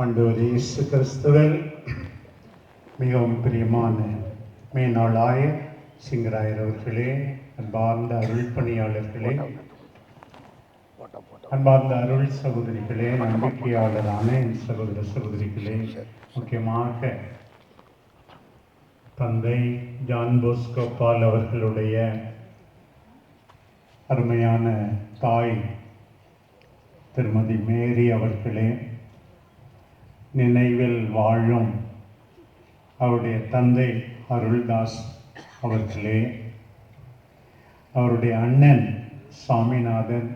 ஆண்டவர் இயேசு கிறிஸ்துவில் மிகவும் பிரியமான மேனாளாய சிங்கராயர் அவர்களே அன்பார்ந்த அருள் பணியாளர்களே அன்பார்ந்த அருள் சகோதரிகளே நம்பிக்கையாளரான என் சகோதர சகோதரிகளே முக்கியமாக தந்தை ஜான் போஸ்கோபால் அவர்களுடைய அருமையான தாய் திருமதி மேரி அவர்களே நினைவில் வாழும் அவருடைய தந்தை அருள்தாஸ் அவர்களே அவருடைய அண்ணன் சாமிநாதன்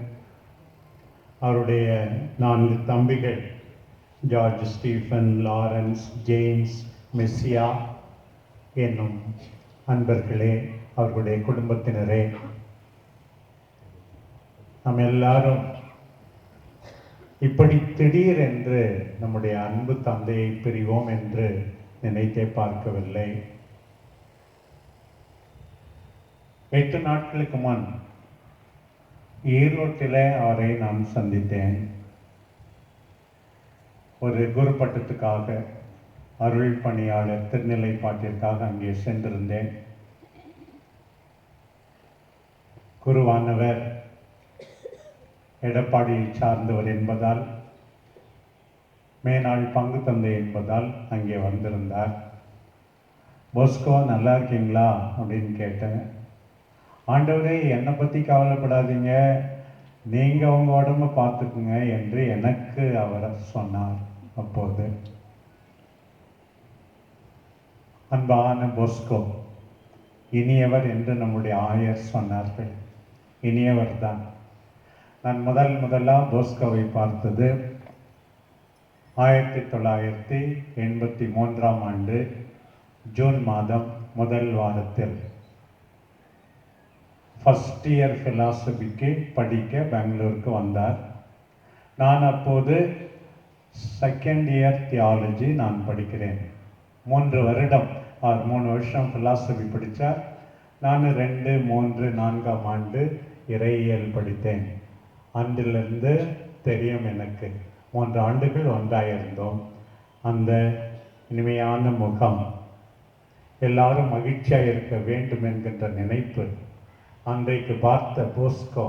அவருடைய நான்கு தம்பிகள் George Stephen Lawrence James Messiah என்னும் அன்பர்களே அவர்களுடைய குடும்பத்தினரே நம்ம எல்லாரும் இப்படி திடீர் என்று நம்முடைய அன்பு தந்தையை பிரிவோம் என்று நினைத்தே பார்க்கவில்லை. எட்டு நாட்களுக்கு முன் ஈரோட்டில் அவரை நான் சந்தித்தேன். ஒரு குரு பட்டத்துக்காக அருள் பணியாளர் திருநிலைப்பாட்டிற்காக அங்கே சென்றிருந்தேன். குருவானவர் எடப்பாடியை சார்ந்தவர் என்பதால் மேனாள் பங்கு தந்தை என்பதால் அங்கே வந்திருந்தார். போஸ்கோ நல்லா இருக்கீங்களா? அப்படின்னு கேட்டேன். ஆண்டவரே என்னை பற்றி கவலைப்படாதீங்க. நீங்கள் உங்கள் உடம்ப பார்த்துக்குங்க என்று எனக்கு அவர் சொன்னார் அப்போது. அன்பான போஸ்கோ இனியவர் என்று நம்முடைய ஆயர் சொன்னார்கள். இனியவர் தான் நான் முதல் முதலாக போஸ்கோவை பார்த்தது ஆயிரத்தி தொள்ளாயிரத்தி எண்பத்தி மூன்றாம் ஆண்டு ஜூன் மாதம் முதல் வாரத்தில். ஃபஸ்ட் இயர் ஃபிலாசபிக்கு படிக்க பெங்களூருக்கு வந்தார். நான் அப்போது செகண்ட் இயர் தியாலஜி நான் படிக்கிறேன். மூன்று வருடம் அவர் மூணு வருஷம் ஃபிலாசபி படித்தார் நான் ரெண்டு மூன்று நான்காம் ஆண்டு இறையியல் படித்தேன். அன்றிலிருந்து தெரியும் எனக்கு. மூன்று ஆண்டுகள் ஒன்றாயிருந்தோம். அந்த இனிமையான முகம் எல்லாரும் மகிழ்ச்சியாக இருக்க வேண்டும் என்கின்ற நினைப்பு அன்றைக்கு பார்த்த போஸ்கோ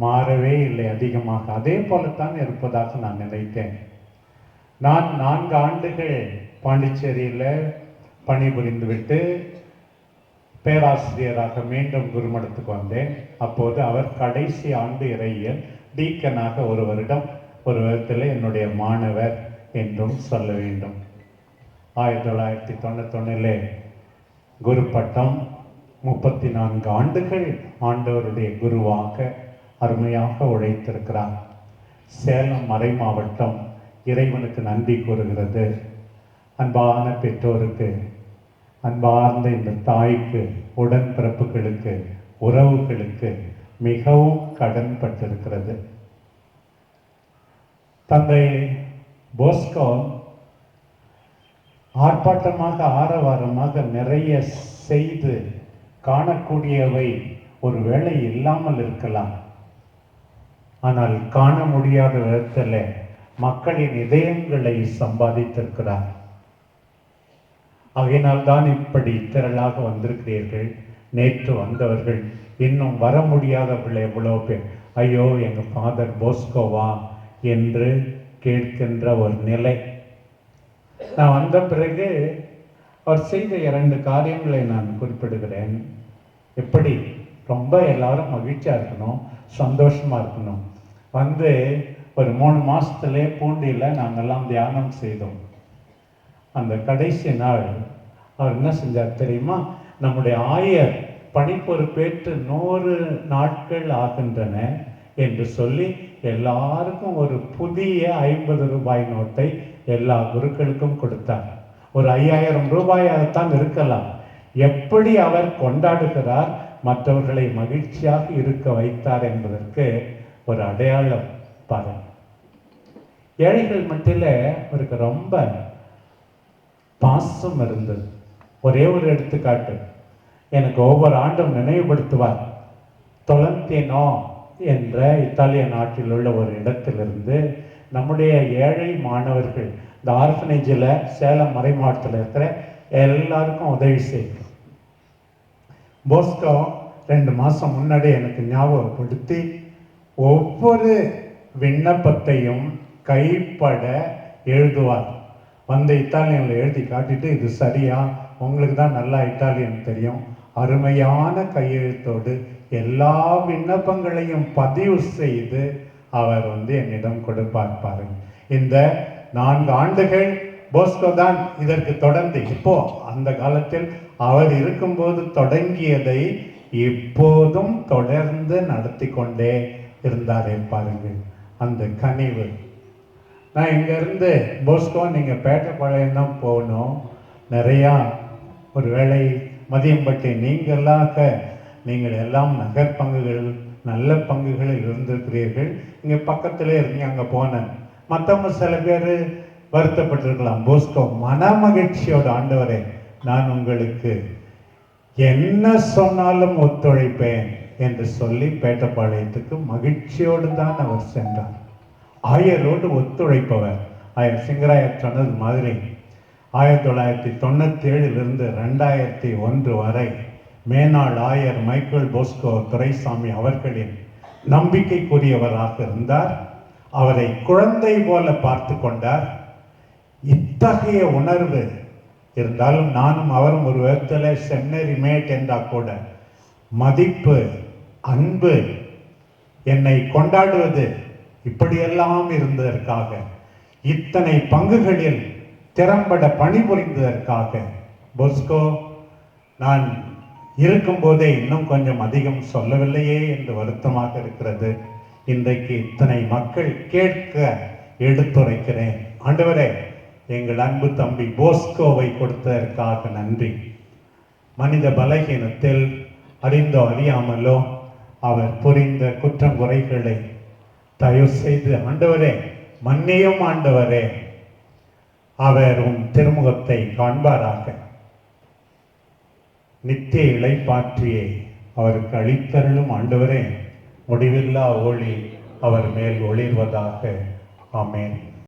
மாறவே இல்லை அதிகமாக. அதே போலத்தான் இருப்பதாக நான் நினைத்தேன். நான் நான்கு ஆண்டுகள் பாண்டிச்சேரியில் பணிபுரிந்துவிட்டு பேராசிரியராக மீண்டும் குருமடத்துக்கு வந்தேன் அப்போது அவர் கடைசி ஆண்டு இறையியல் டீக்கனாக ஒரு வருடம் ஒரு வருடத்தில் என்னுடைய மாணவர் என்றும் சொல்ல வேண்டும். ஆயிரத்தி தொள்ளாயிரத்தி தொண்ணூத்தொன்னிலே குரு பட்டம் முப்பத்தி நான்கு ஆண்டுகள் ஆண்டவருடைய குருவாக அருமையாக உழைத்திருக்கிறார். சேலம் மறை மாவட்டம் இறைவனுக்கு நன்றி கூறுகிறது. அன்பான பெற்றோருக்கு அன்பார்ந்த இந்த தாய்க்கு உடன்பிறப்புகளுக்கு உறவுகளுக்கு மிகவும் கடன்பட்டிருக்கிறது தந்தை போஸ்கோ ஆர்ப்பாட்டமாக ஆரவாரமாக நிறைய செய்து காணக்கூடியவை ஒரு வேளை இல்லாமல் இருக்கலாம். ஆனால் காண முடியாத விதத்தில் மக்களின் இதயங்களை சம்பாதித்திருக்கிறார். ஆகையினால் தான் இப்படி திரளாக வந்திருக்கிறீர்கள். நேற்று வந்தவர்கள் இன்னும் வர முடியாதவர்கள் எவ்வளோ பேர். ஐயோ எங்கள் ஃபாதர் போஸ்கோவா என்று கேட்கின்ற ஒரு நிலை. நான் வந்த பிறகு அவர் செய்த இரண்டு காரியங்களை நான் குறிப்பிடுகிறேன். எப்படி? ரொம்ப எல்லாரும் மகிழ்ச்சியாக இருக்கணும் சந்தோஷமாக இருக்கணும். வந்து ஒரு மூணு மாதத்துலேயே பூண்டியில் நாங்கள்லாம் தியானம் செய்தோம். அந்த கடைசி நாள் அவர் என்ன செஞ்சார் தெரியுமா? நம்முடைய ஆயர் பணிப்பொறுப்பேற்று நூறு நாட்கள் ஆகின்றன என்று சொல்லி எல்லாருக்கும் ஒரு புதிய ஐம்பது ரூபாய் நோட்டை எல்லா குருக்களுக்கும் கொடுத்தார். ஒரு ஐயாயிரம் ரூபாயாகத்தான் இருக்கலாம். எப்படி அவர் கொண்டாடுகிறார்? மற்றவர்களை மகிழ்ச்சியாக இருக்க வைத்தார் என்பதற்கு ஒரு அடையாளம் பாருங்க. ஏழைகள் மத்தியில் அவருக்கு ரொம்ப பாசம் இருந்தது. ஒரே ஒரு எடுத்துக்காட்டு. எனக்கு ஒவ்வொரு ஆண்டும் நினைவுபடுத்துவார். தொலந்தினோ என்ற இத்தாலிய நாட்டில் உள்ள ஒரு இடத்திலிருந்து நம்முடைய ஏழை மாணவர்கள் இந்த ஆர்ஃபனேஜில் சேலம் மறைமாவட்டத்தில் இருக்கிற எல்லாருக்கும் உதவி செய்யும் போஸ்கோ ரெண்டு மாதம் முன்னாடி எனக்கு ஞாபகப்படுத்தி ஒவ்வொரு விண்ணப்பத்தையும் கைப்பட எழுதுவார். வந்த இத்தாலியனில் எழுதி காட்டிட்டு இது சரியா? உங்களுக்கு தான் நல்லா இத்தாலியன் தெரியும். அருமையான கையெழுத்தோடு எல்லா விண்ணப்பங்களையும் பதிவு செய்து அவர் வந்து என்னிடம் கொடுப்பார் பாருங்க. இந்த நான்கு ஆண்டுகள் போஸ்கோ தான் இதற்கு தொடர்ந்து இப்போ அந்த காலத்தில் அவர் இருக்கும்போது தொடங்கியதை இப்போதும் தொடர்ந்து நடத்தி கொண்டே இருந்தாரே பாருங்கள் அந்த கனிவு. நான் இங்கேருந்து போஸ்கோ நீங்கள் பேட்டப்பாளையம் தான் போகணும். நிறையா ஒரு வேளை மதியம்பட்டி நீங்களாக நீங்கள் எல்லாம் நகர்பங்குகள் நல்ல பங்குகளில் இருந்திருக்கிறீர்கள் இங்கே பக்கத்திலே இருந்தீங்க அங்கே போனேன் மற்றவங்க சில பேர் வருத்தப்பட்டிருக்கலாம். போஸ்கோ மன மகிழ்ச்சியோட ஆண்டவரே நான் உங்களுக்கு என்ன சொன்னாலும் ஒத்துழைப்பேன் என்று சொல்லி பேட்டப்பாளையத்துக்கு மகிழ்ச்சியோடு தான் அவர் சென்றார். ஆயரோடு ஒத்துழைப்பவர். ஆயர் சிங்கராயர் சொன்னது மாதிரி ஆயிரத்தி தொள்ளாயிரத்தி தொண்ணூற்றி ஏழிலிருந்து ரெண்டாயிரத்தி ஒன்று வரை மேனாள் ஆயர் மைக்கேல் போஸ்கோ துரைசாமி அவர்களின் நம்பிக்கைக்குரியவராக இருந்தார். அவரை குழந்தை போல பார்த்து கொண்டார். இத்தகைய உணர்வு இருந்தாலும் நானும் அவரும் ஒரு விதத்தில் செமினரி மேட் என்றால் கூட மதிப்பு அன்பு என்னை கொண்டாடுவது இப்படியெல்லாம் இருந்ததற்காக இத்தனை பங்குகளில் திறம்பட பணிபுரிந்ததற்காக பொஸ்கோ நான் இருக்கும்போதே இன்னும் கொஞ்சம் அதிகம் சொல்லவில்லையே என்று வருத்தமாக இருக்கிறது. இன்றைக்கு இத்தனை மக்கள் கேட்க எடுத்துரைக்கிறேன். ஆண்டவரே எங்கள் அன்பு தம்பி போஸ்கோவை கொடுத்ததற்காக நன்றி. மனித பலகீனத்தில் அறிந்தோ அறியாமலோ அவர் புரிந்த குற்றம் குறைகளை தயவு செய்து ஆண்டவரே மன்னியும் ஆண்டவரே. அவர் உன் திருமுகத்தை காண்பாராக. நித்திய இளைப்பாற்றியை அவருக்கு அளித்தருளும் ஆண்டவரே முடிவில்லா ஒளி அவர் மேல் ஒளிர்வதாக. ஆமேன்.